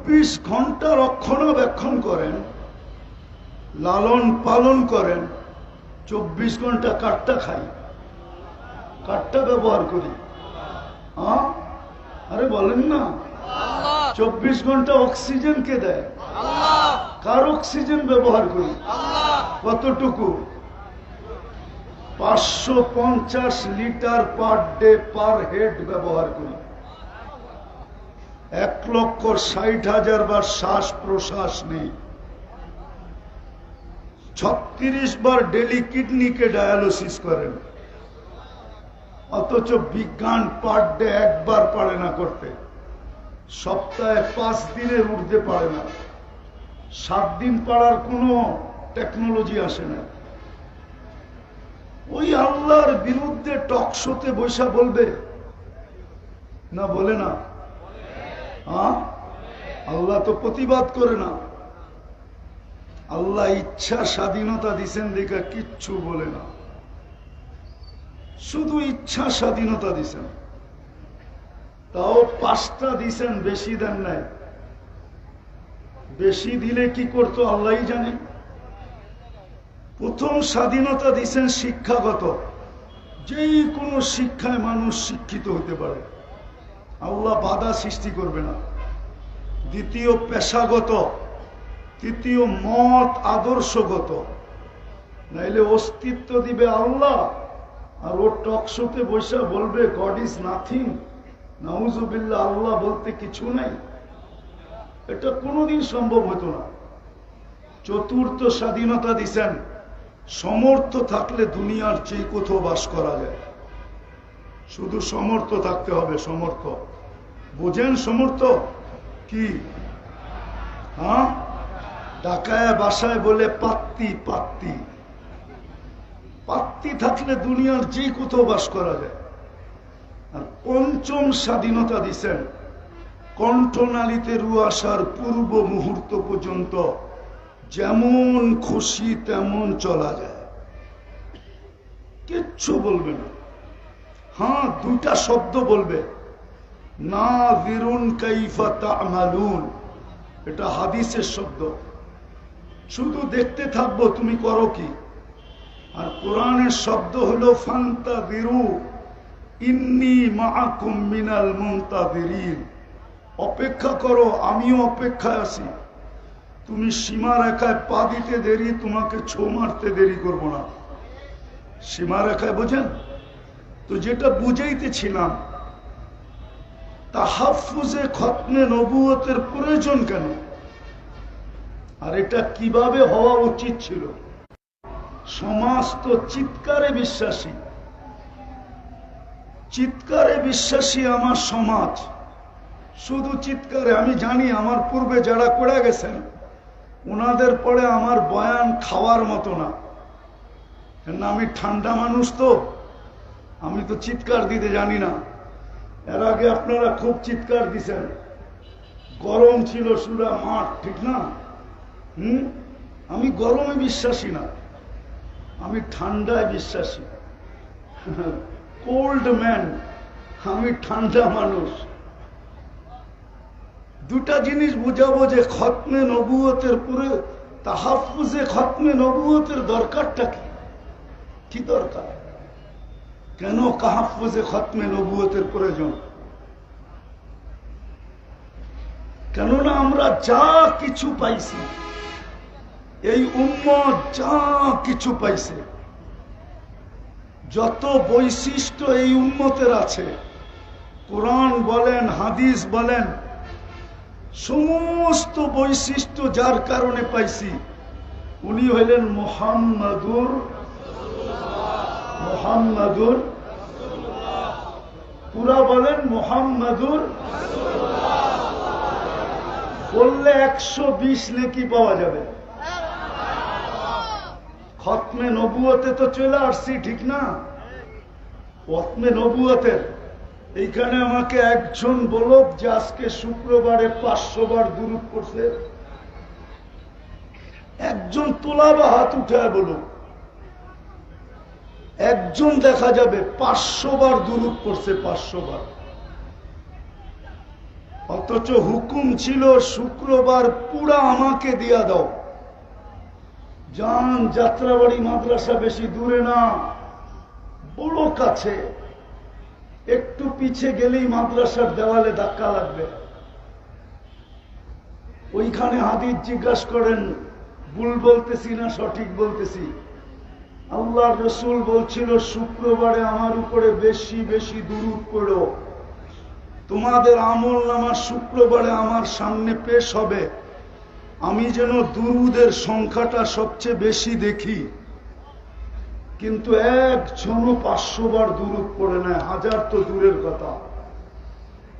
চব্বিশ ঘণ্টা রক্ষণাবেক্ষণ করেন লালন পালন করেন চব্বিশ ঘণ্টা কাঠটা খাই। কাঠটা ব্যবহার করি। আরে বলেন না। চব্বিশ ঘণ্টা অক্সিজেন কে দেয়? কার অক্সিজেন ব্যবহার করি? কতটুকু? পাঁচশো পঞ্চাশ litre per day per head ব্যবহার করি। এক লক্ষ ষাট হাজার বার শ্বাস প্রশ্বাস নেই। ছত্রিশ বার ডেলি কিডনিকে ডায়ালিসিস করেন। অথচ বিজ্ঞান পার ডে একবার পারে না করতে। সপ্তাহে পাঁচ দিনের উঠতে পারে না। সাত দিন পাড়ার কোনো টেকনোলজি আসে না। ওই আল্লাহর বিরুদ্ধে টকশোতে বৈশা বলবে, না বলে না। আল্লাহ তো প্রতিবাদ করে না। আল্লাহ ইচ্ছা স্বাধীনতা দিছেন দেখা কিচ্ছু বলে না। শুধু ইচ্ছা স্বাধীনতা দিছেন। তাও পাঁচটা দিছেন, বেশি দেন নাই। বেশি দিলে কি করতো আল্লাহই জানে। প্রথম স্বাধীনতা দিচ্ছেন শিক্ষাগত। যেই কোনো শিক্ষায় মানুষ শিক্ষিত হতে পারে। আল্লাহ বাধা সৃষ্টি করবে না। দ্বিতীয় পেশাগত, তৃতীয় মত আদর্শগত। নাইলে অস্তিত্ব দিবে আল্লাহ, আর ও টকশোতে বসে বলবে গড ইজ নাথিং নাউজুবিল্লা আল্লাহ বলতে কিছু নাই। এটা কোনোদিন সম্ভব হতো না। চতুর্থ স্বাধীনতা দিছেন, সমর্থ থাকলে দুনিয়ার যে কোথাও বাস করা যায়। শুধু সমর্থ থাকতে হবে, সমর্থ। বোঝেন সমর্থ? কি? হ্যাঁ? ডাকায়, বাসায় বলে পাত্তি পাত্তি। পাত্তি থাকলে দুনিয়ার যে কোথাও বাস করা যায়। আর পঞ্চম স্বাধীনতা দিছেন। কণ্ঠনালীতে রু আসার পূর্ব মুহূর্ত পর্যন্ত যেমন খুশি তেমন চলা যায়। কিচ্ছু বলবে না। হ্যাঁ দুইটা শব্দ বলবে। না এটা হাদিসের শব্দ। শুধু দেখতে থাকব, তুমি করো কি? আর কোরআনের শব্দ হলো ফান্তা বিরু ইন্নি মাআকুম মিনাল অপেক্ষা করো, আমিও অপেক্ষায় আছি। তুমি সীমা রেখায় পা দিতে দেরি, তোমাকে ছো মারতে দেরি করব না। সীমা রেখায় বোঝেন? তো যেটা বুঝাইতেছিলাম তাহাফুজে খতনে নবুয়তের প্রয়োজন কেন? আর এটা কীভাবে হওয়া উচিত ছিল? সমাজ তো চিৎকারে বিশ্বাসী। চিৎকারে বিশ্বাসী আমার সমাজ। শুধু চিৎকারে, আমি জানি আমার পূর্বে যারা করে গেছেন, ওনাদের পরে আমার বয়ান খাওয়ার মতো না। কেন আমি ঠান্ডা মানুষ তো। আমি তো চিৎকার দিতে জানি না। এর আগে আপনারা খুব চিৎকার দিছেন। গরম ছিল সুরা মাঠ, ঠিক না? হুম? আমি গরমে বিশ্বাসী না। আমি ঠান্ডায় বিশ্বাসী। কোল্ড ম্যান, আমি ঠান্ডা মানুষ। দুটা জিনিস বুঝাবো যে খতমে নবুয়তের পরে তাহাফুজে খতমে নবুয়তের দরকারটা কি? কি দরকার? কেন কাহাফুজে খতমে নবুয়তের প্রয়োজন? কেননা আমরা যা কিছু পাইছি, এই উম্মত যা কিছু পাইছে, যত বৈশিষ্ট্য এই উম্মতের আছে, কোরআন বলেন, হাদিস বলেন, সমস্ত বৈশিষ্ট্য যার কারণে পাইছি, উনি হইলেন মোহাম্মদুর মোহাম্মদুর পুরা বলেন মোহাম্মদুর বললে একশো বিশ নেকি পাওয়া যাবে। খতমে নবুয়তে তো চলে আসছি, ঠিক না? খতমে নবুয়তের। এইখানে আমাকে একজন বলক যে আজকে শুক্রবারে পাঁচশো বার দূরত করছে একজন তোলা বা হাত উঠায় বলুক। একজন দেখা যাবে পাঁচশো বার দূরত করছে পাঁচশো বার। অথচ হুকুম ছিল, শুক্রবার পুরা আমাকে দিয়া দাও। যান, যাত্রাবাড়ি, মাদ্রাসা বেশি দূরে না, বড় কাছে। একটু পিছে গেলেই মাদ্রাসার দেওয়ালে ধাক্কা লাগবে। ওইখানে হাদিস জিজ্ঞাসা করেন, ভুল বলতেছি না, সঠিক বলতেছি? আল্লাহ রসুল বলছিল, শুক্রবারে আমার উপরে বেশি বেশি দুরুদ পড়ো। তোমাদের আমল নামা শুক্রবারে আমার সামনে পেশ হবে। আমি যেন দুরুদের সংখ্যাটা সবচেয়ে বেশি দেখি। কিন্তু একজনও পাঁচশো বার দূরত পড়ে নেয় হাজার তো দূরের কথা।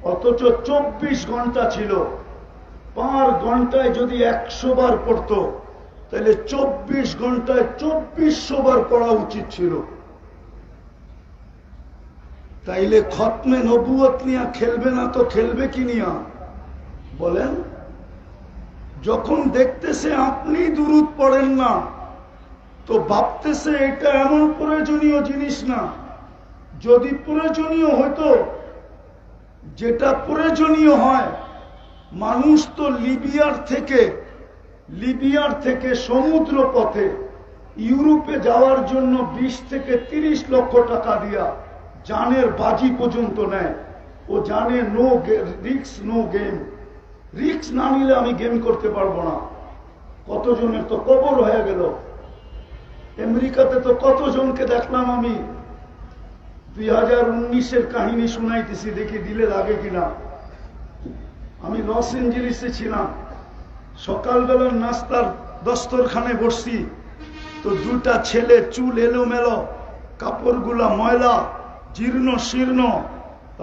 অথচ চব্বিশ ঘণ্টা ছিল। পার ঘন্টায় যদি একশো বার পড়তো তাহলে চব্বিশ ঘন্টায় চব্বিশশো বার পড়া উচিত ছিল। তাইলে খতমে নবুয়ত নিয়ে খেলবে না তো খেলবে কি নিয়া? বলেন, যখন দেখতেছে আপনি দূরত পড়েন না, তো ভাবতেছে এটা এমন প্রয়োজনীয় জিনিস না। যদি প্রয়োজনীয় হতো যেটা প্রয়োজনীয় হয়, মানুষ তো লিবিয়ার থেকে লিবিয়ার থেকে সমুদ্র পথে ইউরোপে যাওয়ার জন্য বিশ থেকে তিরিশ লক্ষ টাকা দিয়া জানের বাজি পর্যন্ত নেয়। ও জানে নো রিক্স নো গেম রিক্স না নিলে আমি গেম করতে পারব না। কতজনের তো কবর হয়ে গেল। আমেরিকাতে তো কতজনকে দেখলাম আমি? দুই হাজার উনিশের কাহিনী শুনাইতেছি, দেখি দিলে লাগে কিনা। আমি লস এঞ্জেলিসে ছিলাম। সকালবেলার নাস্তার দস্তরখানে বসছি। তো দুটা ছেলে চুল এলোমেলো, কাপড়গুলা ময়লা, জীর্ণ শীর্ণ।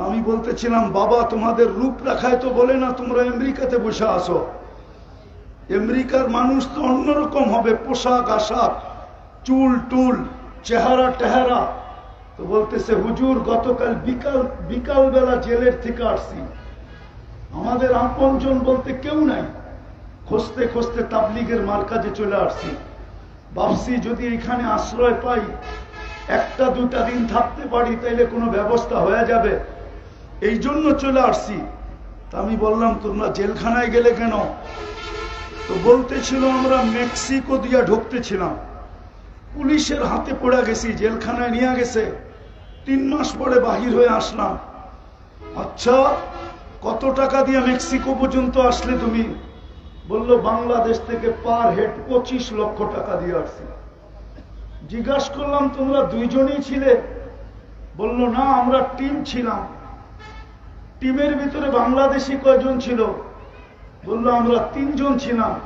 আমি বলতেছিলাম, বাবা, তোমাদের রূপ রাখায় তো বলে না তোমরা আমেরিকাতে বসে আসো আমেরিকার মানুষ তো অন্যরকম হবে, পোশাক, আশাক, চুল, টুল, চেহারা, টেহারা। তো বলতেছে, হুজুর, গতকাল বিকাল, বিকালবেলা জেলের থেকে আসছি। আমাদের আপনজন বলতে কেউ নাই। খুঁজতে খুঁজতে তাবলিগের মার কাজে চলে আসছি। ভাবছি যদি এখানে আশ্রয় পাই, একটা দুটা দিন থাকতে পারি, তাইলে কোনো ব্যবস্থা হয়ে যাবে। এই জন্য চলে আসছি। তা আমি বললাম, তোমরা জেলখানায় গেলে কেন? তো বলতেছিল, আমরা মেক্সিকো দিয়া ঢুকতেছিলাম। পুলিশের হাতে পড়ে গেছি, জেলখানায় নিয়ে গেছে। তিন মাস পরে বাহির হয়ে আসলাম। আচ্ছা কত টাকা দিয়ে মেক্সিকো পর্যন্ত আসলে তুমি? বলল, বাংলাদেশ থেকে পার হেড পঁচিশ লক্ষ টাকা দিয়ে আসছি। জিজ্ঞাসা করলাম, তোমরা দুইজনই ছিলে? বলল, না, আমরা টিম ছিলাম। টিমের ভিতরে বাংলাদেশি কয়জন ছিল? বলল, আমরা তিনজন ছিলাম।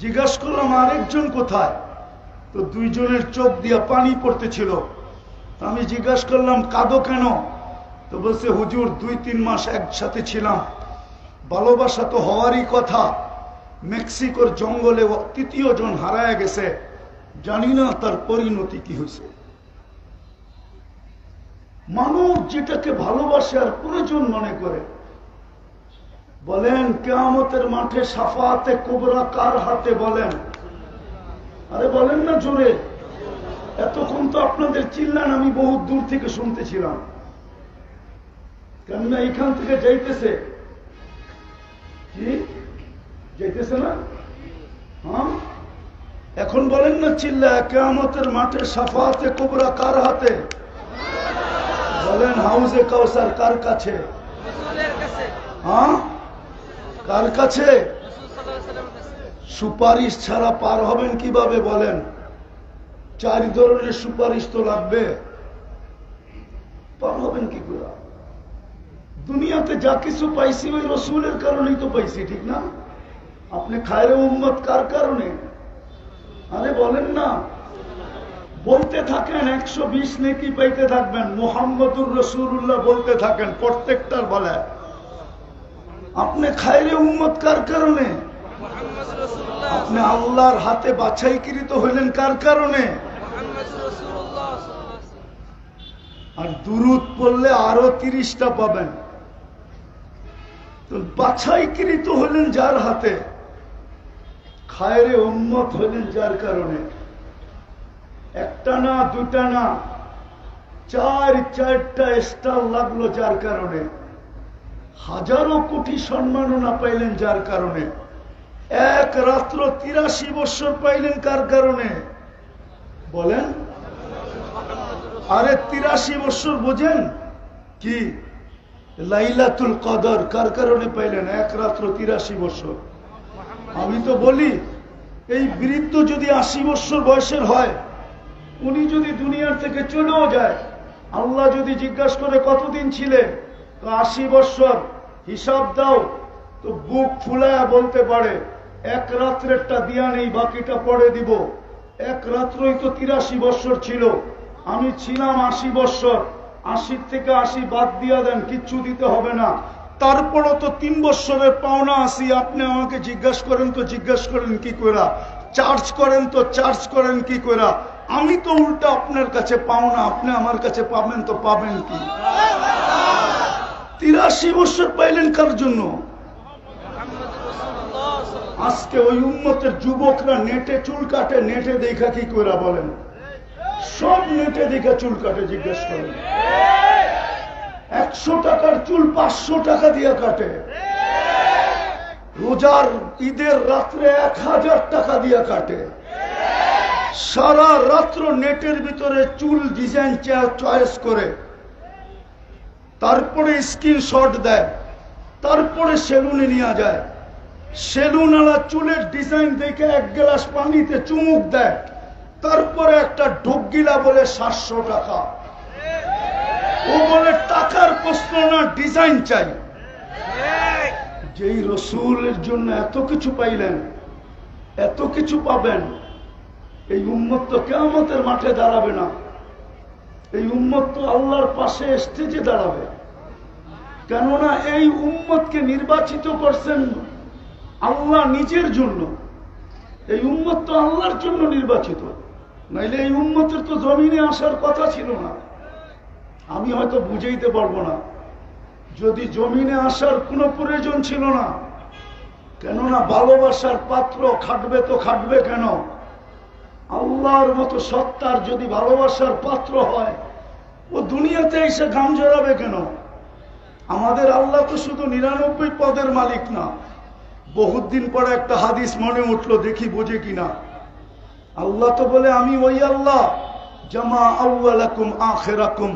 জিজ্ঞাসা করলাম, আরেকজন কোথায়? তো দুইজনের চোখ দিয়ে পানি পড়তেছিল। আমি জিজ্ঞাসা করলাম, কাদো কেন? তো বলছে, হুজুর, দুই তিন মাস একসাথে ছিলাম। ভালোবাসা তো হওয়ারই কথা। মেক্সিকোর জঙ্গলে তৃতীয় জন হারায় গেছে। জানি না তার পরিণতি কি হয়েছে। মানব যেটাকে ভালোবাসে আর প্রয়োজন মনে করে, বলেন, কেয়ামতের মাঠে সাফাতে কোবরা কার হাতে বলেন? আরে বলেন না জোরে। এতক্ষণ তো আপনাদের চিল্লান, আমি বহু দূর থেকে শুনতেছিলাম। কেননা এখান থেকে যাইতেছে। কি? যাইতেছে না? হ্যাঁ? এখন বলেন না চিল্লা কেয়ামতের মাঠে সাফাতে, কোবরা কার হাতে? বলেন, হাউজে কাউসার কার কাছে? হ্যাঁ? কার কাছে? সুপারিশ ছাড়া পার হবেন কীভাবে বলেন? চার ধরনের সুপারিশ তো লাগবে। পার হবেন কি করে? দুনিয়াতে যা কিছু পাইছি ওই রসুলের কারণেই তো পাইছি, ঠিক না? আপনি খায়রে উম্মত কার কারণে? আরে বলেন না। বলতে থাকেন একশো বিশ নেকি পাইতে থাকবেন, মোহাম্মদুর রসুল্লাহ বলতে থাকেন প্রত্যেকটার বলে আপনি খাইরে উম্মত কার কারণে? আপনি আল্লাহর হাতে বাছাইকৃত হইলেন কার কারণে? আর দুরুদ পড়লে আরও তিরিশটা পাবেন। বাছাইকৃত হলেন যার হাতে? খায়রে উম্মত হলেন যার কারণে। একটা না, দুটা না, চার, চারটা স্টার লাগল যার কারণে। হাজারো কোটি সম্মাননা পাইলেন যার কারণে। এক রাত্র তিরাশি বৎসর পাইলেন কার কারণে? বলেন। আরে তিরাশি বৎসর বোঝেন? কি? লাইলাতুল কদর, কার কারণে পাইলেন? এক রাত্র তিরাশি বৎসর আমি তো বলি, এই বৃদ্ধ যদি আশি বৎসর বয়সের হয়, উনি যদি দুনিয়ার থেকে চলেও যায়, আল্লাহ যদি জিজ্ঞাসা করে কতদিন ছিলে, তো আশি বৎসর হিসাব দাও, তো বুক ফুলায়া বলতে পারে, এক রাত্রেরটা দিয়া নেই, বাকিটা পরে দিব। এক রাত্রই তো তিরাশি বৎসর ছিল, আমি ছিলাম আশি বৎসর আশির থেকে আশি বাদ দিয়া দেন, কিচ্ছু দিতে হবে না। তারপরও তো তিন বৎসরের পাওনা আসি আপনি আমাকে জিজ্ঞাসা করেন তো জিজ্ঞাসা করেন কি করা চার্জ করেন তো চার্জ করেন কি করা আমি তো উল্টা আপনার কাছে পাওনা, আপনি আমার কাছে পাবেন তো পাবেন কি? তিরাশি বছর পাইলেন কার জন্য? আজকে ওই উন্মতের যুবকরা নেটে চুল কাটে, নেটে দেখা কি করা বলেন? সব নেটে দেখা চুল কাটে, জিজ্ঞেস করেন। একশো টাকার চুল পাঁচশো টাকা দিয়ে কাটে। রোজার ঈদের রাত্রে এক হাজার টাকা দিয়ে কাটে। সারা রাত্র নেটের ভিতরে চুল ডিজাইন চয়েস করে। তারপরে স্ক্রিনশট দেয়। তারপরে সেলুনে নিয়ে যায়। সেলুনওয়ালা চুলের ডিজাইন দেখে এক গ্লাস পানিতে চুমুক দেয়। তারপরে একটা ঢোকগিলা বলে সাতশো টাকা। ও বলে টাকার প্রশ্ন না ডিজাইন চাই। যেই রসুলের জন্য এত কিছু পাইলেন এত কিছু পাবেন এই উম্মত তো কেমতের মাঠে দাঁড়াবে না। এই উম্মত তো আল্লাহর পাশে স্টেজে দাঁড়াবে। কেননা এই উম্মতকে নির্বাচিত করছেন আল্লাহ নিজের জন্য। এই উম্মত তো আল্লাহর জন্য নির্বাচিত। নাইলে এই উম্মতের তো জমিনে আসার কথা ছিল না। আমি হয়তো বুঝাইতে পারব না। যদি জমিনে আসার কোনো প্রয়োজন ছিল না, কেননা ভালোবাসার পাত্র খাটবে তো খাটবে কেন? আল্লাহর মতো সত্তার যদি ভালোবাসার পাত্র হয়, ও দুনিয়াতে এসে গাম জড়াবে কেন? আমাদের আল্লাহ তো শুধু নিরানব্বই পদের মালিক না। বহুত দিন পরে একটা হাদিস মনে উঠল, দেখি বোঝে কিনা। আল্লাহ তো বলে, আমি ওই আল্লাহ, জামা আউ্লাকুম আখেরাকুম।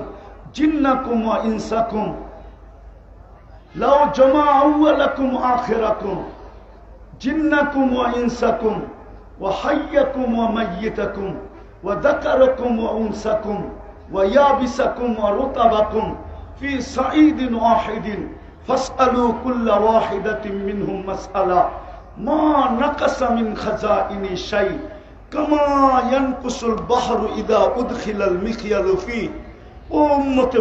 جنكم وإنسكم لو جمع أولكم وآخركم جنكم وإنسكم وحيكم وميتكم وذكركم وأنسكم ويابسكم ورطبكم في صعيد واحد فاسألوا كل واحدة منهم مسألة ما نقص من خزائن شيء كما ينقص البحر إذا أدخل المخيل فيه ও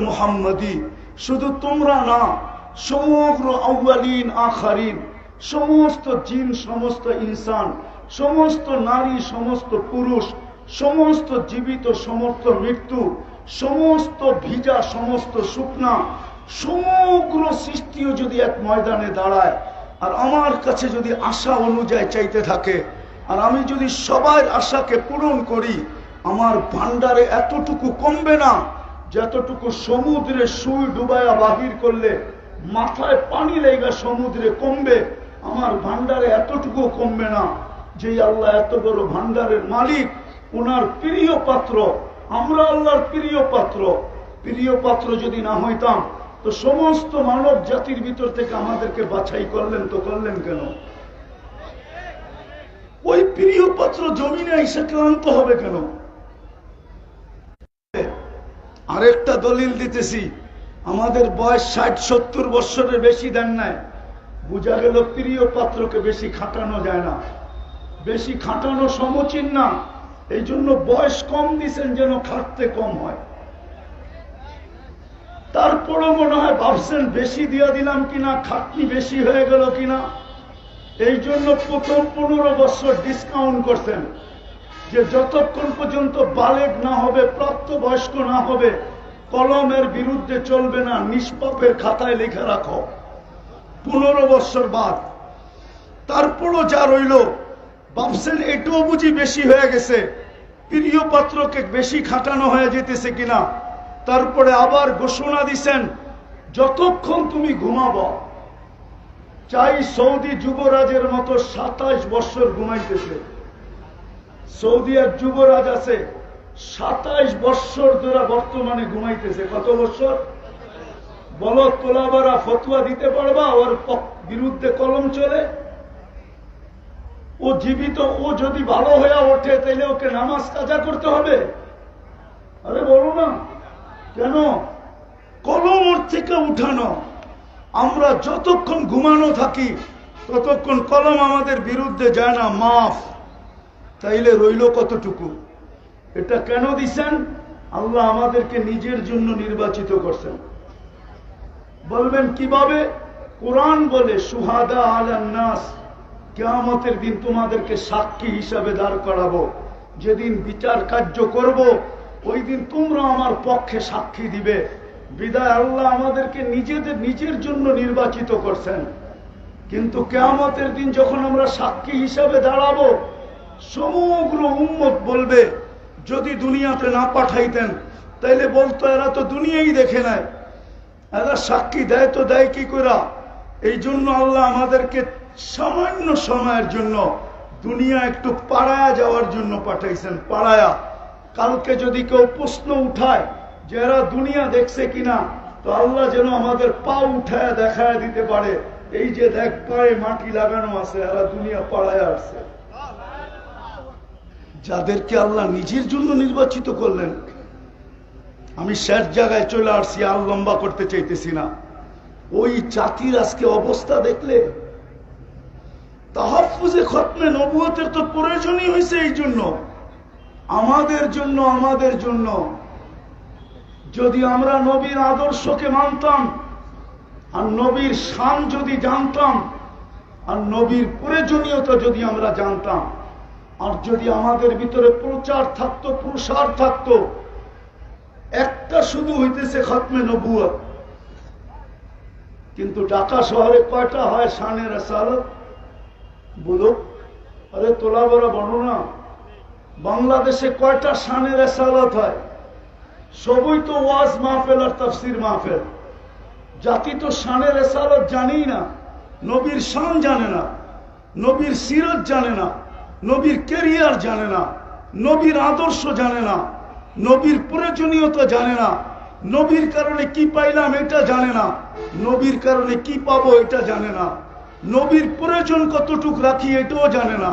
মোহাম্মদী, শুধু তোমরা না, সমগ্র আউ্বালিন আখারিন, সমস্ত জিন, সমস্ত ইনসান, সমস্ত নারী, সমস্ত পুরুষ, সমস্ত জীবিত, সমস্ত মৃত্যু, সমস্ত ভিজা, সমস্ত শুকনা, সমগ্র সৃষ্টিও যদি এক ময়দানে দাঁড়ায়, আর আমার কাছে যদি আশা অনুযায়ী চাইতে থাকে, আর আমি যদি সবার আশাকে পূরণ করি, আমার ভান্ডারে এতটুকু কমবে না যতটুকু সমুদ্রে সুই ডুবায়া বাহির করলে মাথায় পানি লেগা সমুদ্রে কমবে, আমার ভান্ডারে এতটুকু কমবে না যে আল্লাহ এত বড় ভান্ডারের মালিক, ওনার প্রিয় পাত্র, আমরা আল্লাহর প্রিয় পাত্র। প্রিয় পাত্র যদি না হইতাম, তো সমস্ত মানব জাতির ভিতর থেকে আমাদেরকে বাছাই করলেন তো করলেন কেন? ওই প্রিয় পাত্র জমিনে এসে ক্লান্ত হবে কেন? আরেকটা দলিল দিতেছি। আমাদের বয়স ষাট, সত্তর বৎসরের বেশি দেন নাই। বোঝা গেল প্রিয় পাত্রকে বেশি খাটানো যায় না। বেশি খাটানো সমচীন না। এই জন্য বয়স কম দিছেন যেন খাটতে কম হয়। তারপরও মনে হয় ভাবছেন, বেশি দিয়া দিলাম কিনা, খাটনি বেশি হয়ে গেল কিনা? এই জন্য প্রথম পনেরো বছর ডিসকাউন্ট করছেন যে যতক্ষণ পর্যন্ত বালেক না হবে, প্রাপ্তবয়স্ক না হবে, কলমের বিরুদ্ধে চলবে না, নিষ্পাপের খাতায় লিখে রাখো। পনেরো বছর বাদ। তারপরও যা রইল ভাবছেন এটাও বুঝি বেশি হয়ে গেছে। প্রিয় পাত্রকে বেশি খাটানো হয়ে যেতেছে কিনা, তারপরে আবার ঘোষণা দিছেন, যতক্ষণ তুমি ঘুমাবো। চাই সৌদি যুবরাজের মতো সাতাশ বছর ঘুমাইতেছে। সৌদি এক যুবরাজ আছে। সাতাইশ বৎসর ধরে বর্তমানে ঘুমাইতেছে। কত বছর বলো, তোলাবারা ফতুয়া দিতে পারবা? ওর বিরুদ্ধে কলম চলে? ও জীবিত, ও যদি ভালো হয়ে ওঠে তাহলে ওকে নামাজ কাজা করতে হবে। আরে বলো না। কেন? কলম ওর থেকে উঠানো। আমরা যতক্ষণ ঘুমানো থাকি, ততক্ষণ কলম আমাদের বিরুদ্ধে যায় না। মাফ। তাইলে রইল কতটুকু? এটা কেন দিছেন? আল্লাহ আমাদেরকে নিজের জন্য নির্বাচিত করছেন। বলবেন কীভাবে? কোরআন বলে, সুহাদা আলান্নাস কেয়ামতের দিন তোমাদেরকে সাক্ষী হিসাবে দাঁড় করাবো। যেদিন বিচার কার্য করব, ওই দিন তোমরা আমার পক্ষে সাক্ষী দিবে। বিদায় আল্লাহ আমাদেরকে নিজেদের, নিজের জন্য নির্বাচিত করছেন। কিন্তু কেয়ামতের দিন যখন আমরা সাক্ষী হিসাবে দাঁড়াবো সমগ্র উম্মত বলবে, যদি দুনিয়াতে না পাঠাইতেন, তাইলে বলতো এরা তো দুনিয়াই দেখে নেয় এরা সাক্ষী দেয় তো দেয় কি করা এই জন্য আল্লাহ আমাদেরকে সামান্য সময়ের জন্য দুনিয়া একটু পাড়ায়া যাওয়ার জন্য পাঠাইছেন, পাড়ায়া। কালকে যদি কেউ প্রশ্ন উঠায় যে এরা দুনিয়া দেখছে কিনা, তো আল্লাহ যেন আমাদের পা উঠায় দেখায় দিতে পারে। এই যে দেখ পায়ে মাটি লাগানো আছে, এরা দুনিয়া পাড়ায় আসছে যাদেরকে আল্লাহ নিজের জন্য নির্বাচিত করলেন, আমি শেষ জায়গায় চলে আসছি, আর লম্বা করতে চাইতেছি না। ওই জাতির আজকে অবস্থা দেখলে তাহাফুজে খতমে নবুয়তের তো প্রয়োজনই হয়েছে এই জন্য। আমাদের জন্য আমাদের জন্য। যদি আমরা নবীর আদর্শকে মানতাম, আর নবীর শান যদি জানতাম, আর নবীর প্রয়োজনীয়তা যদি আমরা জানতাম আর যদি আমাদের ভিতরে প্রচার থাকতো, প্রসার থাকতো, একটা শুধু হইতেছে খতমে নবুয়ত। কিন্তু ঢাকা শহরে কয়টা হয় শানের আসালত বলো আরে তোলা বড় বর্ণনা। বাংলাদেশে কয়টা শানের আসালত হয়? সবই তো ওয়াজ মাহফেল আর তফসির মাহফেল। জাতি তো শানের এসালত জানেই না। নবীর শান জানে না। নবীর সিরত জানে না। নবীর কেরিয়ার জানে না, নবীর আদর্শ জানে না, নবীর প্রয়োজনীয়তা জানে না, নবীর কারণে কি পাইলাম এটা জানে না, নবীর কারণে কি পাবো এটা জানে না, নবীর প্রয়োজন কতটুক রাখি এটাও জানে না,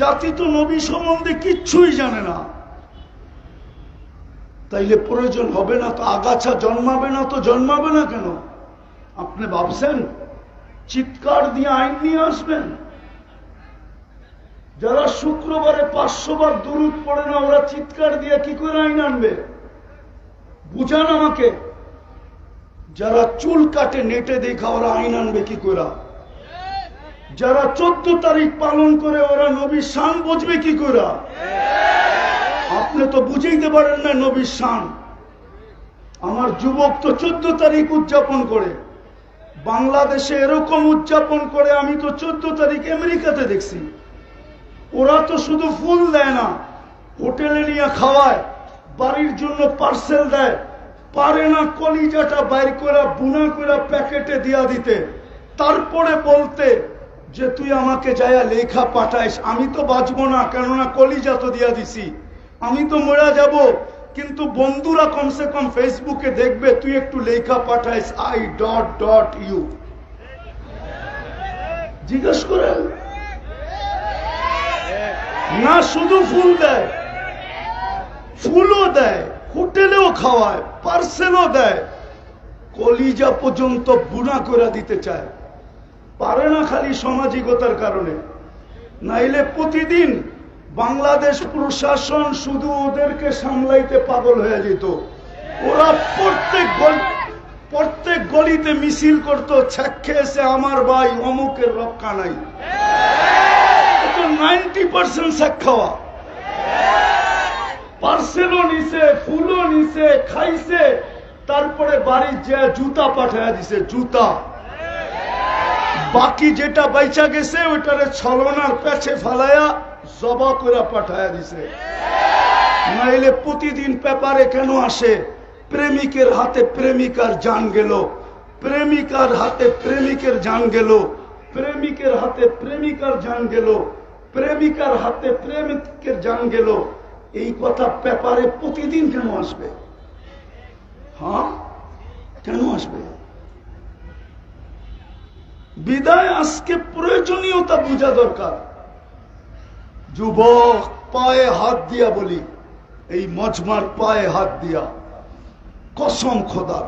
জাতি তো নবী সম্বন্ধে কিচ্ছুই জানে না। তাইলে প্রয়োজন হবে না তো আগাছা জন্মাবে না তো জন্মাবে না কেন? আপনি ভাবছেন, চিৎকার দিয়ে আইন নিয়ে আসবেন? যারা শুক্রবারে পাঁচশো বার দূরত পড়ে না, ওরা চিৎকার দিয়ে কি করে আইন আনবে? বুঝান আমাকে। যারা চুল কাটে নেটে দেখা, ওরা আইন আনবে কি করে? যারা চোদ্দ তারিখ পালন করে, ওরা নবী শান বুঝবে কি করে? আপনি তো বুঝাইতে পারেন না নবীর শান। আমার যুবক তো চোদ্দ তারিখ উদযাপন করে। বাংলাদেশে এরকম উদযাপন করে, আমি তো চোদ্দ তারিখ আমেরিকাতে দেখছি। ওরা তো শুধু ফুল দেয় না, হোটেলে নিয়ে খাওয়ায়, বাড়ির জন্য পার্সেল দেয়, পারে না কলিজাটা বাইর করে বুনা করে প্যাকেটে দিয়া দিতে। তারপরে বলতে যে, তুই আমাকে যায়া লেখা পাঠাইস, আমি তো বাঁচবো না, কেননা কলিজা তো দিয়া দিছি। আমি তো মরা যাব, কিন্তু বন্ধুরা কমসে কম ফেসবুকে দেখবে, তুই একটু লেখা পাঠাইস আই ডট ডট ইউ জিজ্ঞেস করেন না শুধু ফুল দেয়, ফুলও দেয়, হোটেলেও খাওয়ায়, পার্সেলও দেয়। কলিজা পর্যন্ত বুনা করে দিতে চায়। পারে না খালি সামাজিকতার কারণে। নাইলে প্রতিদিন বাংলাদেশ প্রশাসন শুধু ওদেরকে সামলাইতে পাগল হয়ে যেত। ওরা প্রত্যেক প্রত্যেক গলিতে মিছিল করতো ছ্যাক্ষে এসে আমার ভাই, অমুকের রক্ষা নাই। নাইনটি পার্সেন্ট খাওয়া। পার্সেলও নিছে, ফুলও নিছে, খাইছে, তারপরে বাড়ির যে জুতা পাঠায় দিছে, জুতা। বাকি যেটা বাইচা গেছে, ওইটারে ছলনার পেছে ফালায়া জবা করে পাঠায় দিছে। নাইলে প্রতিদিন পেপারে কেন আসে? প্রেমিকের হাতে প্রেমিকার জান গেল। প্রেমিকার হাতে প্রেমিকের জান গেল। প্রেমিকের হাতে প্রেমিকার জান গেল। প্রেমিকার হাতে প্রেমিকের জান গেল। এই কথা পেপারে প্রতিদিন কেন আসবে? হ্যাঁ? কেন আসবে? বিদায় আজকে প্রয়োজনীয়তা বোঝা দরকার। যুবক, পায়ে হাত দিয়া বলি, এই মজমার পায়ে হাত দিয়া। কসম খোদা,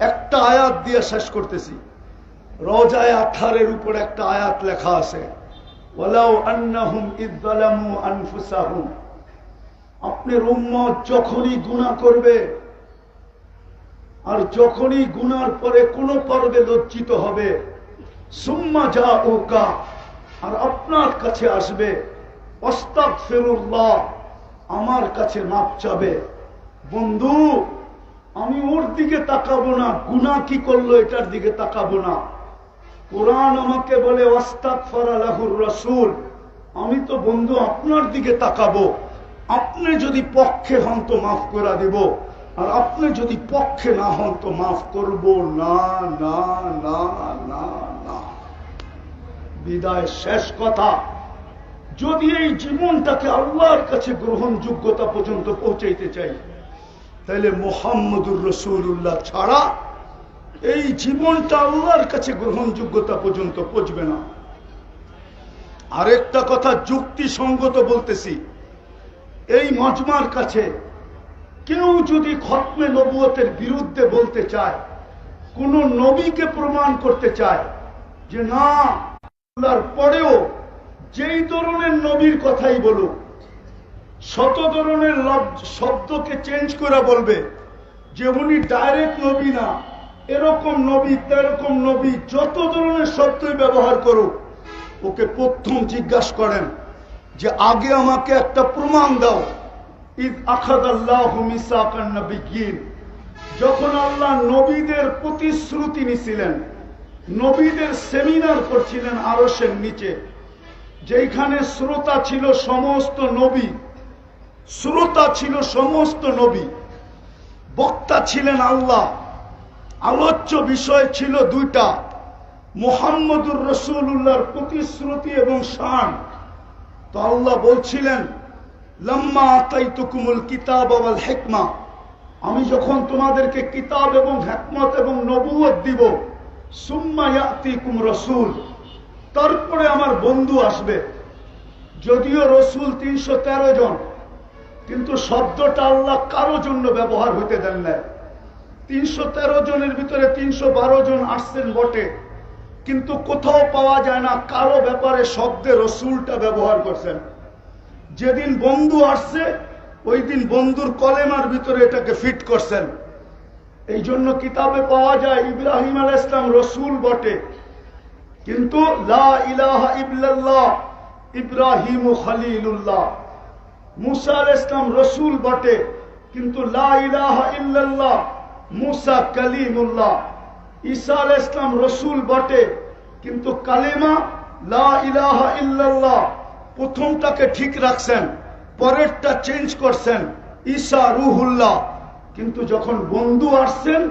একটা আয়াত দিয়ে শেষ করতেছি। রজায় আঠারের উপর একটা আয়াত লেখা আছে। আপনার উম্মত যখনই গুনাহ করবে, আর যখনই গুনার পরে কোনো পর্বে লজ্জিত হবে, সুম্মা যা ওকা আর আপনার কাছে আসবে অস্তাক ফেরুল্লাহ আমার কাছে মাপ চাবে। বন্ধু, আমি ওর দিকে তাকাবো না গুনা কি করল এটার দিকে তাকাবো না। কোরআন আমাকে বলে রসুল। আমি তো বন্ধু, আপনার দিকে তাকাবো। আপনি যদি পক্ষে হন তো মাফ করা দেব। আর আপনি যদি পক্ষে না হন তো মাফ করব। না না না না না। বিদায় শেষ কথা। যদি এই জীবনটাকে আল্লাহর কাছে গ্রহণযোগ্যতা পর্যন্ত পৌঁছাইতে চাই, তাহলে মোহাম্মদুর রসুল্লাহ ছাড়া এই জীবনটা আল্লাহর কাছে গ্রহণযোগ্যতা পর্যন্ত পৌঁছবে না। আরেকটা কথা যুক্তিসঙ্গত বলতেছি। এই মজমার কাছে কেউ যদি খতমে নবুয়তের বিরুদ্ধে বলতে চায়, কোন নবীকে প্রমাণ করতে চায় যে না, আল্লাহর পরেও যেই ধরনের নবীর কথাই বলুক, শত ধরনের শব্দকে চেঞ্জ করে বলবে যে উনি ডাইরেক্ট নবী না। এরকম নবী, তেরকম নবী, যত ধরনের শব্দই ব্যবহার করুক, ওকে প্রথম জিজ্ঞাসা করেন যে, আগে আমাকে একটা প্রমাণ দাও। ঈদ আখাদ আল্লাহ নবীন যখন আল্লাহ নবীদের প্রতিশ্রুতি নিছিলেন, নবীদের সেমিনার করছিলেন আরসের নিচে যেখানে শ্রোতা ছিল সমস্ত নবী, শ্রোতা ছিল সমস্ত নবী, বক্তা ছিলেন আল্লাহ। আলোচ্য বিষয় ছিল দুইটা। মোহাম্মদুর রসুল্লাহর প্রতিশ্রুতি এবং শান। তো আল্লাহ বলছিলেন, লম্মা আতাই তুকুমুল কিতাব আল হেকমা। আমি যখন তোমাদেরকে কিতাব এবং হেকমত এবং নবুয়ত দিব, সুম্মা ইয়াতিকুম রসুল। তারপরে আমার বন্ধু আসবে। যদিও রসুল তিনশো তেরো জন, কিন্তু শব্দটা আল্লাহ কারও জন্য ব্যবহার হইতে দেন না তিনশো তেরো জনের ভিতরে তিনশো বারো জন আসছেন বটে। কিন্তু কোথাও পাওয়া যায় না, কারও ব্যাপারে শব্দে রসুলটা ব্যবহার করছেন। যেদিন বন্ধু আসছে ওই দিন বন্ধুর কলেমার ভিতরে এটাকে ফিট করছেন। এই জন্য কিতাবে পাওয়া যায়, ইব্রাহিম আল ইসলাম রসুল বটে। কিন্তু ইব্রাহিম খালিলুল্লাহ। মুসা আল ইসলাম রসুল বটে, কিন্তু লা ইলাহা ইল্লাল্লাহ মুসা কালিমুল্লাহ, ঈসা আল ইসলাম রসুল বটে, কিন্তু কালিমা লা ইলাহা ইল্লাল্লাহ প্রথমটাকে ঠিক রাখছেন, পরেরটা চেঞ্জ করছেন, ঈসা রুহুল্লাহ। কিন্তু যখন বন্ধু আসছেন,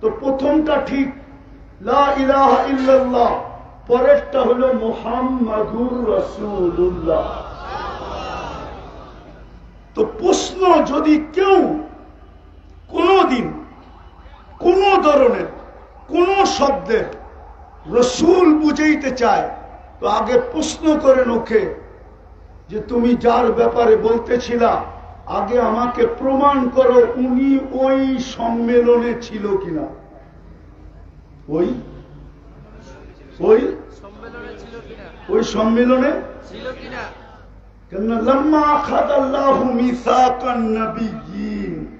তো প্রথমটা ঠিক, লা ইলাহা ইল্লাল্লাহ, পরেরটা হলো মোহাম্মদুর রসুল্লাহ তো প্রশ্ন যদি কেউ কোনদিন কোন ধরনের, কোন শব্দের রসুল বুঝাইতে চায়, তো আগে প্রশ্ন করেন ওকে যে তুমি যার ব্যাপারে বলতেছিলা, আগে আমাকে প্রমাণ করো উনি ওই সম্মেলনে ছিল কিনা। ওই? ওই? ওই সম্মেলনে? কিনা লম্মা আখাদ আল্লাহু মিসাকান নবিয়্যিন।